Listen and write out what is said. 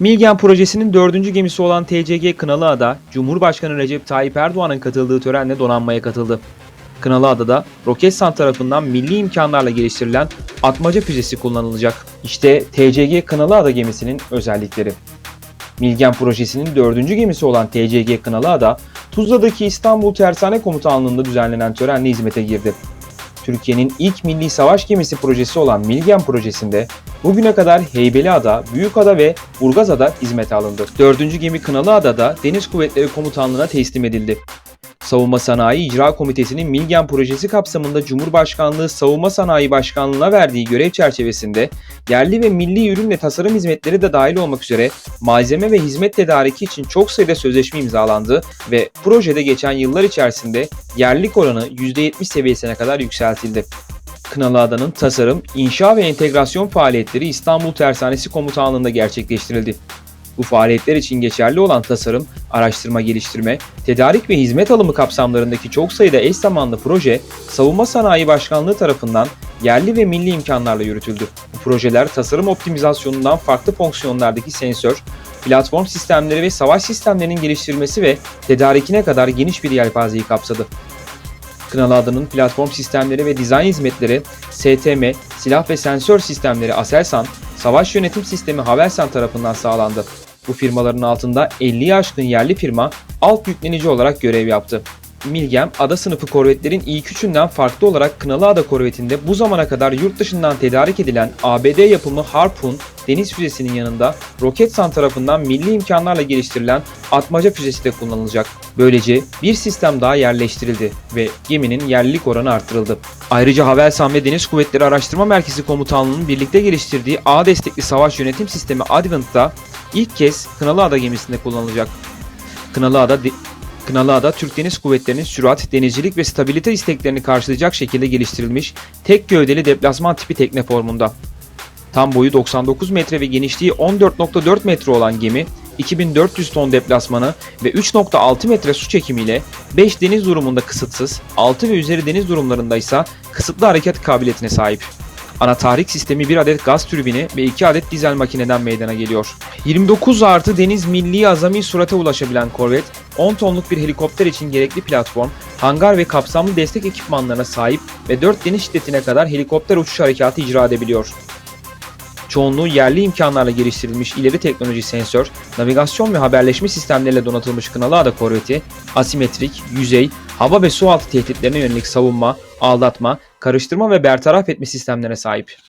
Milgen projesinin dördüncü gemisi olan TCG Kınalıada, Cumhurbaşkanı Recep Tayyip Erdoğan'ın katıldığı törenle donanmaya katıldı. Kınalıada'da Roketsan tarafından milli imkanlarla geliştirilen atmaca füzesi kullanılacak. İşte TCG Kınalıada gemisinin özellikleri. Milgen projesinin dördüncü gemisi olan TCG Kınalıada, Tuzla'daki İstanbul Tersane Komutanlığı'nda düzenlenen törenle hizmete girdi. Türkiye'nin ilk milli savaş gemisi projesi olan Milgen projesinde bugüne kadar Heybeliada, Büyükada ve Burgazada hizmete alındı. Dördüncü gemi Kınalıada'da Deniz Kuvvetleri Komutanlığı'na teslim edildi. Savunma Sanayi İcra Komitesi'nin Milgen projesi kapsamında Cumhurbaşkanlığı Savunma Sanayi Başkanlığı'na verdiği görev çerçevesinde yerli ve milli ürün ve tasarım hizmetleri de dahil olmak üzere malzeme ve hizmet tedariki için çok sayıda sözleşme imzalandı ve projede geçen yıllar içerisinde yerlilik oranı %70 seviyesine kadar yükseltildi. Kınalıada'nın tasarım, inşa ve entegrasyon faaliyetleri İstanbul Tersanesi Komutanlığı'nda gerçekleştirildi. Bu faaliyetler için geçerli olan tasarım, araştırma geliştirme, tedarik ve hizmet alımı kapsamlarındaki çok sayıda eş zamanlı proje, Savunma Sanayi Başkanlığı tarafından yerli ve milli imkanlarla yürütüldü. Bu projeler tasarım optimizasyonundan farklı fonksiyonlardaki sensör, platform sistemleri ve savaş sistemlerinin geliştirilmesi ve tedarikine kadar geniş bir yelpazeyi kapsadı. Kınalıada'nın platform sistemleri ve dizayn hizmetleri STM, silah ve sensör sistemleri Aselsan, savaş yönetim sistemi Havelsan tarafından sağlandı. Bu firmaların altında 50'ye aşkın yerli firma alt yüklenici olarak görev yaptı. Milgem, ada sınıfı korvetlerin ilk üçünden farklı olarak Kınalıada korvetinde bu zamana kadar yurt dışından tedarik edilen ABD yapımı Harpoon deniz füzesinin yanında Roketsan tarafından milli imkanlarla geliştirilen atmaca füzesi de kullanılacak. Böylece bir sistem daha yerleştirildi ve geminin yerlilik oranı artırıldı. Ayrıca Havelsan ve Deniz Kuvvetleri Araştırma Merkezi Komutanlığı'nın birlikte geliştirdiği ağ destekli savaş yönetim sistemi Advent'da ilk kez Kınalıada gemisinde kullanılacak. Kınalıada de- Kınalıada Türk Deniz Kuvvetleri'nin sürat, denizcilik ve stabilite isteklerini karşılayacak şekilde geliştirilmiş tek gövdeli deplasman tipi tekne formunda. Tam boyu 99 metre ve genişliği 14.4 metre olan gemi 2400 ton deplasmanı ve 3.6 metre su çekimiyle 5 deniz durumunda kısıtsız, 6 ve üzeri deniz durumlarında ise kısıtlı hareket kabiliyetine sahip. Ana tahrik sistemi bir adet gaz türbini ve 2 adet dizel makineden meydana geliyor. 29 artı deniz milli azami surata ulaşabilen korvet, 10 tonluk bir helikopter için gerekli platform, hangar ve kapsamlı destek ekipmanlarına sahip ve 4 deniz şiddetine kadar helikopter uçuş harekatı icra edebiliyor. Çoğunluğu yerli imkanlarla geliştirilmiş ileri teknoloji sensör, navigasyon ve haberleşme sistemleriyle donatılmış Kınalıada korveti, asimetrik, yüzey, hava ve su altı tehditlerine yönelik savunma, aldatma, karıştırma ve bertaraf etme sistemlerine sahip.